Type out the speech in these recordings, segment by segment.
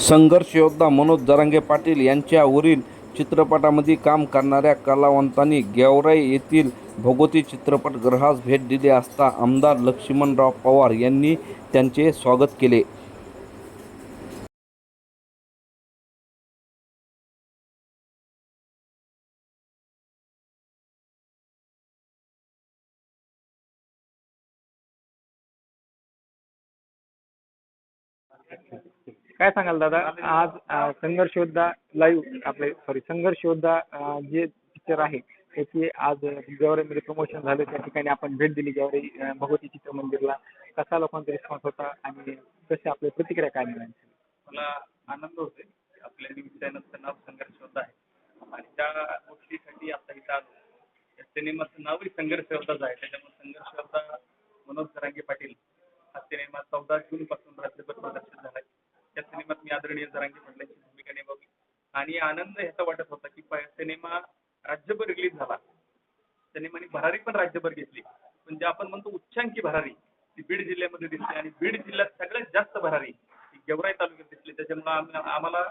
संघर्ष योद्धा मनोज जरांगे पाटील यांच्यावरील चित्रपटामध्ये काम करणाऱ्या कलावंतांनी गेवराई येथील भगवती चित्रपटगृहास भेट दिली असता आमदार लक्ष्मणराव पवार यांनी त्यांचे स्वागत केले. काय सांगाल दादा? आज संघर्ष योद्धा लाईव्ह आपले सॉरी संघर्ष योद्धा जे पिक्चर आहे त्याची आज गेवराईमध्ये प्रमोशन झालं. त्या ठिकाणी आपण भेट दिली अं, भगवती चित्र मंदिरला कसा लोकांचा रिस्पॉन्स होता आणि कसे आपल्या प्रतिक्रिया काय मिळाल्या मला आनंद होतोय आपल्या न्यूज चॅनलचं नाव संघर्ष होत आहे. आणि त्या गोष्टीसाठी आता इथं आलो. या सिनेमाचं नावही संघर्ष योद्धाच आहे. त्याच्यामुळे संघर्ष योद्धा मनोज जरांगे पाटील हा सिनेमा चौदा जून पासून राज्यभर मी आदरणीय जरांगी पाटलांची भूमिका निभावली. आणि आनंद ह्याचा वाटत होता की सिनेमा राज्यभर रिलीज झाला. सिनेमाने भरारी पण राज्यभर घेतली. पण जे आपण म्हणतो उच्चांकी भरारी ती बीड जिल्ह्यामध्ये दिसली आणि बीड जिल्ह्यात सगळ्यात जास्त भरारी गेवराई तालुक्यात दिसली. त्याच्यामुळे आम्हाला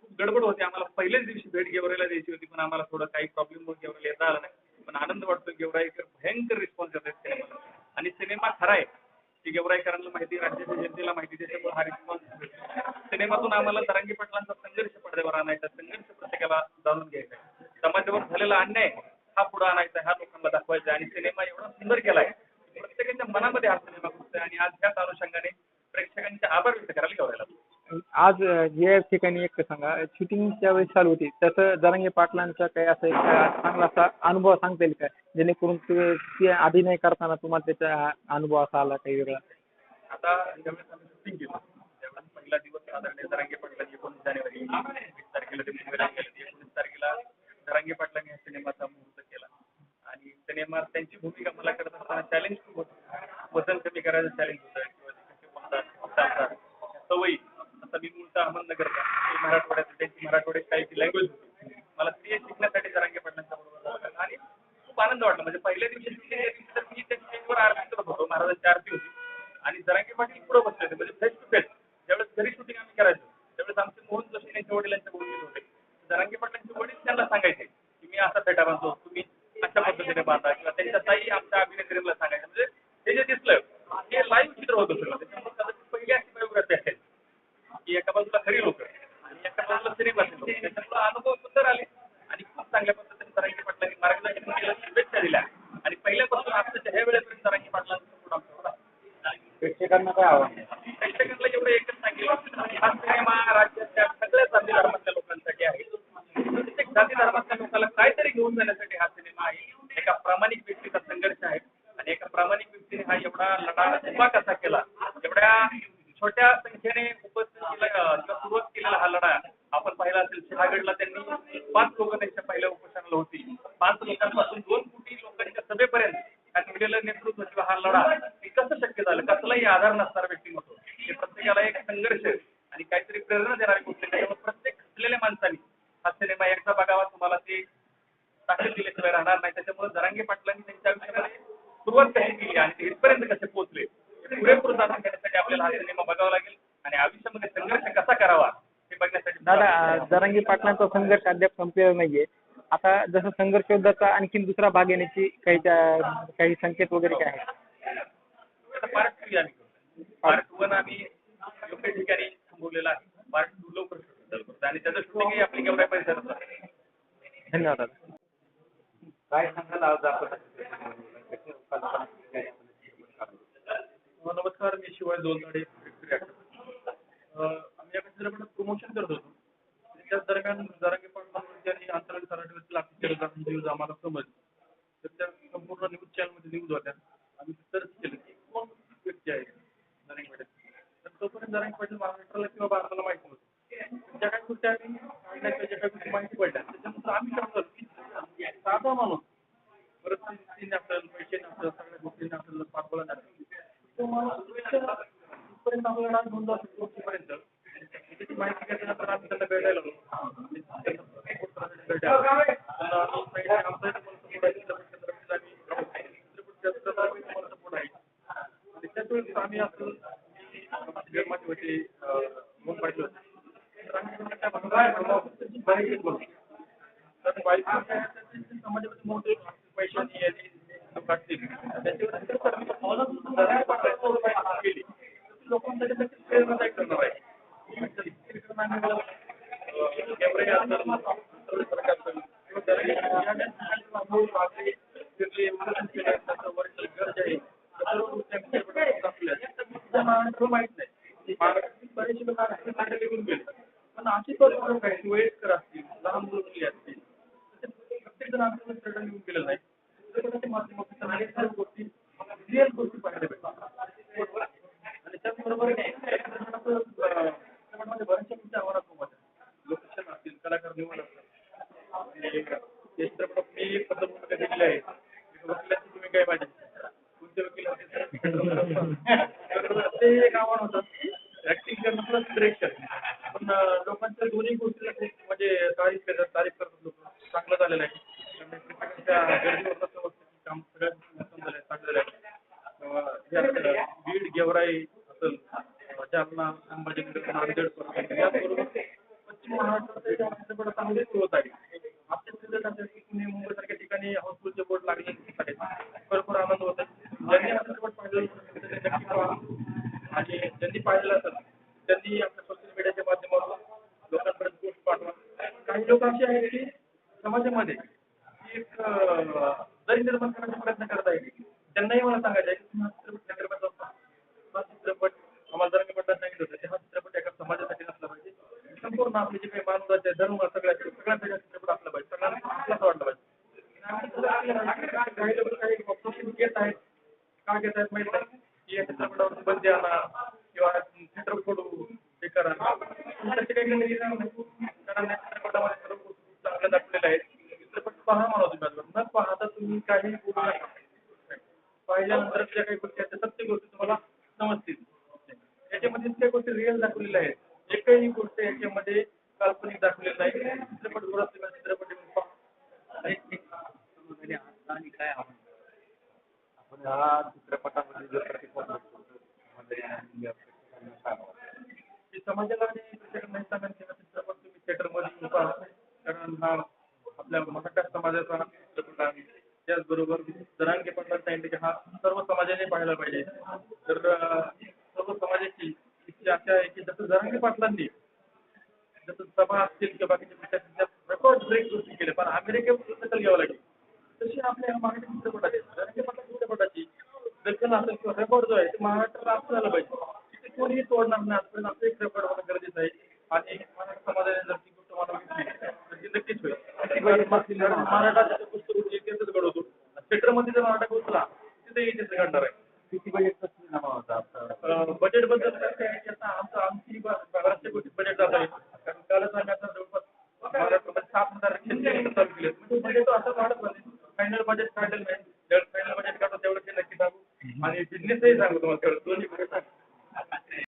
खूप गडबड होती. आम्हाला पहिल्याच दिवशी भेट गेवराईला द्यायची होती पण आम्हाला थोडं काही प्रॉब्लेम गेवराईला येता आला नाही. पण आनंद वाटतो गेवराईकर भयंकर रिस्पॉन्स देत आहेत सिनेमाला. आणि सिनेमा खरा आहे. की गेवराईकरांना माहिती राज्याच्या जनतेला माहिती त्याच्यामुळे हा रिस्पॉन्स सिनेमातून आम्हाला तरंगी पटलांचा संघर्ष पडद्यावर आणायचा संघर्ष प्रत्येकाला जाणून घ्यायचा समाजावर झालेला अन्याय हा पुढे आणायचा हा लोकांना दाखवायचा आणि सिनेमा एवढा सुंदर केलाय प्रत्येकाच्या मनामध्ये हा सिनेमा घुसतोय. आणि आज त्याच अनुषंगाने आज जे ठिकाणी एक सांगा शूटिंगच्या वेळेस चालू होती तसं जरांगे पाटलांचा काही असं एक चांगला असा अनुभव सांगता येईल का? जेणेकरून ते ते अभिनय करताना तुम्हाला त्याचा अनुभव असा आला काही वेगळा? आता ज्यावेळेस आम्ही शूटिंग केलं त्यावेळेस पहिला दिवस साधारण जरांगे पाटलांनी एकोणीस जानेवारी वीस तारखेला ते मुंबईला गेले एकोणीस तारखेला जरांगे पाटलांनी या सिनेमाचा मुहूर्त केला. आणि सिनेमा त्यांची भूमिका मला करत असताना चॅलेंज खूप होतं. वजन कमी करायचं चॅलेंज होतं. किंवा सवयी. आता मी मूळचा अहमदनगरचा. ते मराठवाड्यात त्यांची मराठवाड्यात काही लँग्वेज होती. मला ते शिकण्यासाठी जरांगे पाटलांच्या बरोबर आणि खूप आनंद वाटला. म्हणजे पहिल्या दिवशी तर मी त्या स्टेजवर आरती करत होतो. महाराजांची आरती होती. आणि जरांगे पाटील पुढे बसले होते. म्हणजे फेस टू फेस ज्यावेळेस घरी शूटिंग आम्ही करायचो त्यावेळेस आमचे मोहन जोशी यांच्या वडिलांच्या बोलले होते. जरांगे पाटलांचे वडील त्यांना सांगायचे की मी असा फेटा बांधतो. तुम्ही अशा पद्धतीने बांधा किंवा त्यांच्या ताई आमच्या अभिनेत्रीला सांगायचं म्हणजे हे जे दिसलं हे लाईव्ह चित्र होतं सगळं त्याच्यामुळे कदाचित पहिली अशी बायोग्राफी असेल की एका बाजूला खरी लोक आणि एका बाजूला सिनेमाचे लोक त्याच्यामुळे अनुभव सुंदर आले आणि खूप चांगल्या पद्धतीने सरांगी पाटलांनी मार्गदर्शन केलं शुभेच्छा दिल्या आणि पहिल्यापासून आताच्या ह्या वेळेपर्यंत सरांगी पाटलांचा support आमच्यावर आहे. प्रेक्षकांना काय आवडलं प्रेक्षकांना एवढं एकच सांगेल. हा सिनेमा राज्यातल्या सगळ्या जाती धर्मातल्या लोकांसाठी आहे. प्रत्येक जाती धर्मातल्या लोकांना काहीतरी घेऊन जाण्यासाठी हा सिनेमा आहे. एका प्रामाणिक व्यक्तीचा संघर्ष आहे. आणि एका प्रामाणिक व्यक्तीने हा एवढा लढा उभा कसा केला? एवढ्या छोट्या संख्येने उपस्थित केला सुरुवात केलेला हा लढा आपण पाहिला असेल. शहागडला त्यांनी पाच लोक त्यांच्या पहिल्या उपोषणाला होती. पाच लोकांपासून दोन कोटी लोकांच्या सभेपर्यंत त्यांनी नेतृत्व किंवा हा लढा झालं कसलाही आधार नसणारा व्यक्तिमत्व हे प्रत्येकाला एक संघर्ष आणि काहीतरी प्रेरणा देणारी गोष्ट आहे. त्याच्यामुळे प्रत्येक असलेल्या माणसाने हा सिनेमा एकदा बघावा तुम्हाला ते ताकद दिल्याशिवाय राहणार नाही. त्याच्यामुळे जरांगे पाटलांनी त्यांच्या आयुष्यामध्ये सुरुवात कशी केली आणि इथपर्यंत कसे पोहोचले पुरेपूर जाणून घेण्यासाठी आपल्याला हा सिनेमा बघावा लागेल. आणि आयुष्यामध्ये संघर्ष कसा करावा हे बघण्यासाठी दादा जरांगी पाटलांचा संघर्ष अद्याप संपलेला नाहीये. आता जसं संघर्ष योद्धाचा आणखीन दुसरा भाग येण्याची काही काही संकेत वगैरे काय आता पार्ट थ्री आम्ही करतोय. पार्ट वन आम्ही योग्य ठिकाणी थांबवलेला आहे. पार्ट टू लवकर सुरू करतो आणि त्याचं शूटिंगही आपली केवढ्या परिसरात आहे. धन्यवाद. काय सांगाल आज आपण? नमस्कार मी शिवाय दोन धडे आम्ही या चित्रपटात प्रमोशन करत होतो. त्याच दरम्यान जरांगे पाटलांवरती आणि अंतराळ सराटीवरती लागते न्यूज आम्हाला समजली. तर त्या संपूर्ण न्यूज चॅनलमध्ये न्यूज होत्या. आम्ही सर्च केलं. की व्यक्ती आहे. जरांगे पाटील तर तोपर्यंत जरांगे पाटील महाराष्ट्राला किंवा भारताला माहिती नव्हतं. ज्या काही गोष्टी आम्ही काढण्याच्या ज्या काही गोष्टी माहिती पडल्या त्याच्यानंतर आम्ही ठरवलं की साधा माणूस परत तिने आपल्याला पैसे नसतं सगळ्या गोष्टींना आपल्याला पाठवला नाही. तो माणूस इथपर्यंत आपल्याला घेऊन जातो गोष्टीपर्यंत त्याची माहिती घेतल्यानंतर आम्ही त्याला भेटायला लागलो. त्यांना आम्ही आमचा इथं मला support आहे, चित्रपट क्षेत्रामध्ये आम्ही चित्रपट क्षेत्रात आम्ही तुम्हाला support आहे. आणि आम्ही असं निर्माते होते अं, मोहन बोलतो तर समाजामध्ये मोठे पैशाची यादी त्याच्यावर केली लोकांसाठी त्याची करणार आहे कॅमेरे सरकार असेल किंवा त्याला फिरले त्याचं वरील गरज आहे सर्व गोष्टी माहीत नाही. महाराष्ट्रातील बरेचसे लोक महाराष्ट्रात निघून गेले पण अशी परिस्थिती वयस्कर असतील लहान मुलं असतील प्रत्येक जण गेलेलं नाही माध्यमातून अनेक सर्व गोष्टी रिअल गोष्टी पाहायला भेटतात. आणि त्याचबरोबर चित्रपटामध्ये बऱ्याचशा गोष्टी आव्हानात्मक होत्या लोकेशन असतील कलाकार निवड असतील चित्रपट मी पद्धत केलेली आहे एक वकिलाची भूमिका आहे माझी कोणते वकील असतील तर ते एक आव्हान होतं ऍक्टिंग करणं प्लस डिरेक्शन पण अं, लोकांच्या दोन्ही गोष्टीला खूप म्हणजे तारीफ करतात तारीफ करतात लोक चांगलं झालेलं आहे. त्यामुळे प्रेक्षकांच्या गरजेवर काम आहे बीड गेवराई असेल जालना संभाजीनगर नांदेड याचबरोबर पश्चिम महाराष्ट्रात चित्रपट चांगले होत आहे आपल्या चित्रपटाचे पुणे मुंबई सारख्या ठिकाणी हाऊसफुलचे बोर्ड लागले. आहेत भरपूर आनंद होत आहे. ज्यांनी हा चित्रपट आणि ज्यांनी पाहिलेला असेल. त्यांनी आपल्या सोशल मीडियाच्या माध्यमातून लोकांपर्यंत पोस्ट पाठवा काही लोक असे आहेत की मध्ये एक अं, दरी निर्माण करण्याचा प्रयत्न करता येईल. त्यांनाही मला सांगायचं आहे की हा चित्रपट नगरमध्ये असता हा चित्रपट आम्हाला जर मी सांगितलं होतं. की हा चित्रपट एका समाजासाठी असला पाहिजे. संपूर्ण आपले जे काही मानवाचे धर्म सगळ्या सगळ्यांसाठी चित्रपट असला पाहिजे. सगळ्यांना आपलाच वाटला पाहिजे. घेत आहेत का घेत आहेत माहिती नाही या चित्रपटावर बंदी आणा किंवा चित्रपट सोडू हे करा. त्याचे काही कारण चित्रपटामध्ये सर्व चांगलं दाखवलेलं आहे पहा म्हणा तुम्ही आजवर. न पाहता तुम्ही काही बोलू नका. पाहिल्यानंतर ज्या काही गोष्टी आहेत त्या सत्य गोष्टी तुम्हाला समजतील. याच्यामध्ये इतक्या गोष्टी रिअल दाखवलेल्या आहेत. एकही गोष्ट याच्यामध्ये काल्पनिक दाखवलेलं नाही चित्रपट गोळा चित्रपट. आणि काय आपण? ह्या चित्रपटामध्ये जो? की समाजाला आणि हे हा चित्रपट तुम्ही थिएटरमध्ये कारण हा आपल्या मराठा समाजाचा चित्रपट आहे. त्याचबरोबर जरांगे पाटलांनी सांगितलं हा सर्व समाजाने पाहायला पाहिजे. तर सर्व समाजाची इच्छा आशा आहे की जसं जरांगे पाटलांनी जसं सभा असतील किंवा बाकीच्या रेकॉर्ड ब्रेक गोष्टी केले पण अमेरिकेत दखल घ्यावं लागेल. तशी आपल्या ह्या मराठी चित्रपटाची जरांगे पाटला चित्रपटाची दखल असेल किंवा रेकॉर्ड जो आहे ते महाराष्ट्राला असं झालं पाहिजे. की कोणीही तोडणार नाही आजपर्यंत असं एक रेकॉर्ड होणं गरजेचं आहे आणि मराठा समाजाने जर ती गोष्ट मानून घेतली तर ती नक्कीच होती जर घुसला तिथे आहे. किती बजेटबद्दल आता आमचं बजेट जात आहे कारण कालच आम्ही आता जवळपास महाराष्ट्रामध्ये सात हजार शेतकरी चालू केले म्हणजे बजेट असं वाढत नाही फायनल बजेट नाही. फायनल बजेट काढतो तेवढं नक्की सांगू. आणि बिझनेसही सांगू तुम्हाला तेवढं बजेट